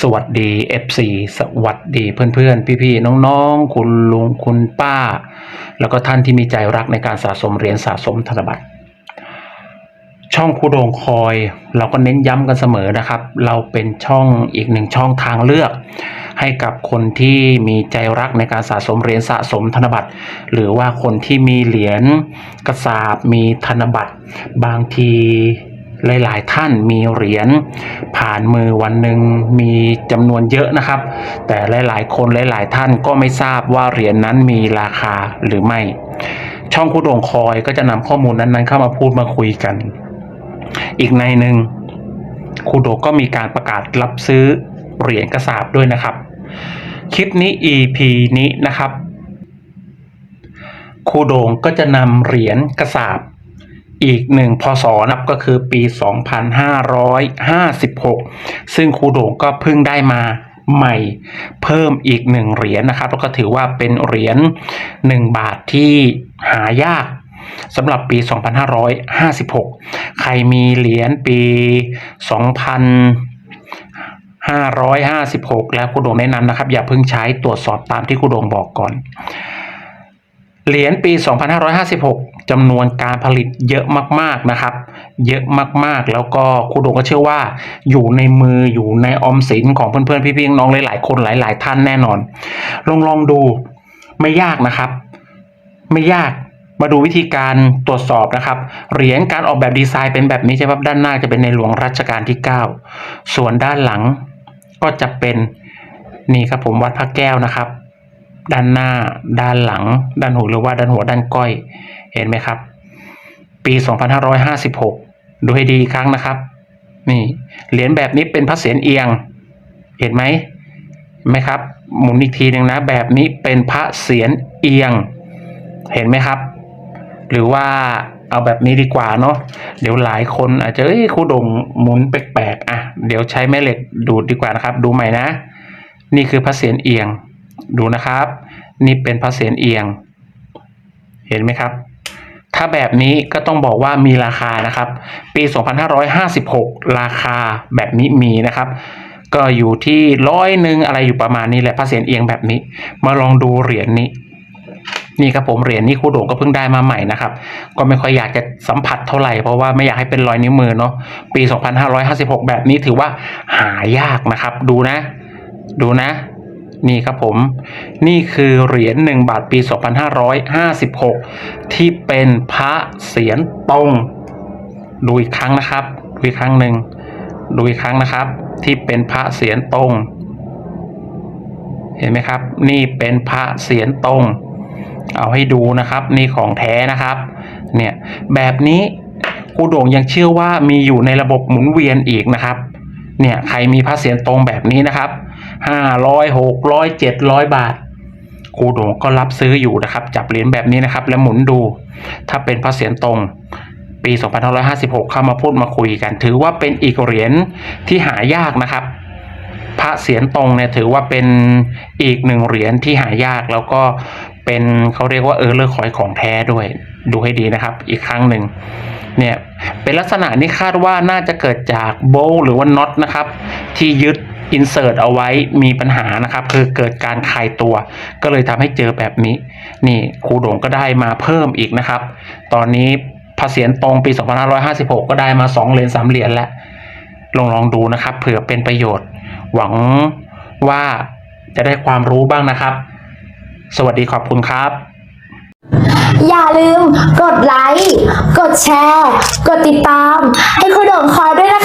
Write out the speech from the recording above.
สวัสดี FC สวัสดีเพื่อนๆ พี่ๆ น้องๆ คุณลุงคุณป้า แล้วก็ท่านที่มีใจรักในการสะสมเหรียญสะสมธนบัตร ช่องคูโดงคอย เราก็เน้นย้ำกันเสมอนะครับ เราเป็นช่องอีกหนึ่งช่องทางเลือก ให้กับคนที่มีใจรักในการสะสมเหรียญสะสมธนบัตร หรือว่าคนที่มีเหรียญกระสาบมีธนบัตร บางที หลายๆ ท่านมีเหรียญผ่านมือวันหนึ่งมีจำนวนเยอะนะครับ แต่หลายๆ คนหลาย ๆ ท่านก็ไม่ทราบว่าเหรียญนั้นมีราคาหรือไม่ ช่องคูโดงคอยก็จะนำข้อมูลนั้นๆ เข้ามาพูดมาคุยกัน อีกในหนึ่งคูโดก็มีการประกาศรับซื้อเหรียญกระสาบด้วยนะครับ คลิปนี้ EP นี้นะครับคูโดงก็จะนำเหรียญกระสาบ อีกหนึ่งพศนับก็คือปี 2556 ซึ่งครูโด่งก็เพิ่งได้มาใหม่เพิ่มอีกหนึ่งเหรียญนะครับ แล้วก็ถือว่าเป็นเหรียญ1บาทที่หายากสำหรับปี 2556 ใครมีเหรียญปี 2556 แล้วครูโด่งแนะนำนะครับ อย่าเพิ่งใช้ตรวจสอบตามที่ครูโด่งบอกก่อน เหรียญปี 2556 จำนวนการผลิตเยอะมากๆนะครับ เยอะมากๆ แล้วก็ครูโดงก็เชื่อว่าอยู่ในมืออยู่ในออมสินของเพื่อนๆ พี่ๆน้องหลายๆคนหลาย ๆ ท่านแน่นอน ลองลองดูไม่ยากนะครับ ไม่ยากมาดูวิธีการตรวจสอบนะครับ เหรียญการออกแบบดีไซน์เป็นแบบนี้ใช่ไหมครับด้านหน้าจะเป็นในหลวงรัชกาลที่ 9 ส่วนด้านหลังก็จะเป็นนี่ครับผมวัดพระแก้วนะครับ ด้านหน้า ด้านหลัง ด้านหัวหรือว่าด้านหัวด้านก้อย เห็นไหมครับ ปี 2556 ดูให้ดีครั้งนะครับ นี่เหรียญแบบนี้เป็นพระเศียรเอียง เห็นไหมไหมครับหมุนอีกทีหนึ่งนะ แบบนี้เป็นพระเศียรเอียง เห็นไหมครับ หรือว่าเอาแบบนี้ดีกว่าเนาะเดี๋ยวหลายคนอาจจะเอ้ยครูดงหมุนแปลกๆอะเดี๋ยวใช้แม่เหล็กดูดดีกว่านะครับ ดูใหม่นะ นี่คือพระเศียรเอียง ดูนะครับ นี่เป็นพระเศียรเอียง เห็นไหมครับ ถ้าแบบนี้ก็ต้องบอกว่ามีราคานะครับ ปี 2556 ราคาแบบนี้มีนะครับ ก็อยู่ที่ร้อยหนึ่งอะไรอยู่ประมาณนี้แหละพระเศียรเอียงแบบนี้ มาลองดูเหรียญนี้นี่ครับผมเหรียญนี้ครูโด่งก็เพิ่งได้มาใหม่นะครับ ก็ไม่ค่อยอยากจะสัมผัสเท่าไหร่เพราะว่าไม่อยากให้เป็นรอยนิ้วมือเนาะปี 2556 แบบนี้ถือว่าหายากนะครับ ดูนะ ดูนะ นี่ครับผม นี่คือเหรียญหนึ่งบาทปี 2556 ที่เป็นพระเศียรตรงดูอีกครั้งนะครับ ดูอีกครั้งหนึ่งดูอีกครั้งนะครับ ที่เป็นพระเศียรตรงเห็นไหมครับ นี่เป็นพระเศียรตรงเอาให้ดูนะครับ นี่ของแท้นะครับ เนี่ยแบบนี้ครูโด่งยังเชื่อว่ามีอยู่ในระบบหมุนเวียนอีกนะครับ เนี่ยใครมีพระเศียรตรงแบบนี้นะครับ ห้าร้อยหกร้อยเจ็ดร้อยบาทครูโด่งก็รับซื้ออยู่นะครับ จับเหรียญแบบนี้นะครับ แล้วหมุนดู ถ้าเป็นพระเศียรตรงปี 2556 เข้ามาพูดมาคุยกัน ถือว่าเป็นอีกเหรียญที่หายากนะครับ พระเศียรตรงเนี่ยถือว่าเป็นอีกหนึ่งเหรียญที่หายากแล้วก็เป็นเขาเรียกว่าเออเลอร์คอยของแท้ด้วย ดูให้ดีนะครับ อีกครั้งหนึ่งเนี่ยเป็นลักษณะนี้คาดว่าน่าจะเกิดจากโบหรือว่าน็อตนะครับ ที่ยึด อินเสิร์ตเอาไว้มีปัญหานะครับ คือเกิดการคายตัว ก็เลยทำให้เจอแบบนี้ นี่ครูโด่งก็ได้มาเพิ่มอีกนะครับ ตอนนี้พระเศียรตรงปี 2556 ก็ได้มา 2 เหรียญ3เหรียญแล้วลองลองดูนะครับ เผื่อเป็นประโยชน์ หวังว่าจะได้ความรู้บ้างนะครับ สวัสดีขอบคุณครับ อย่าลืมกดไลค์ กดแชร์ กดติดตาม ให้คุณโด่งคอยด้วยนะ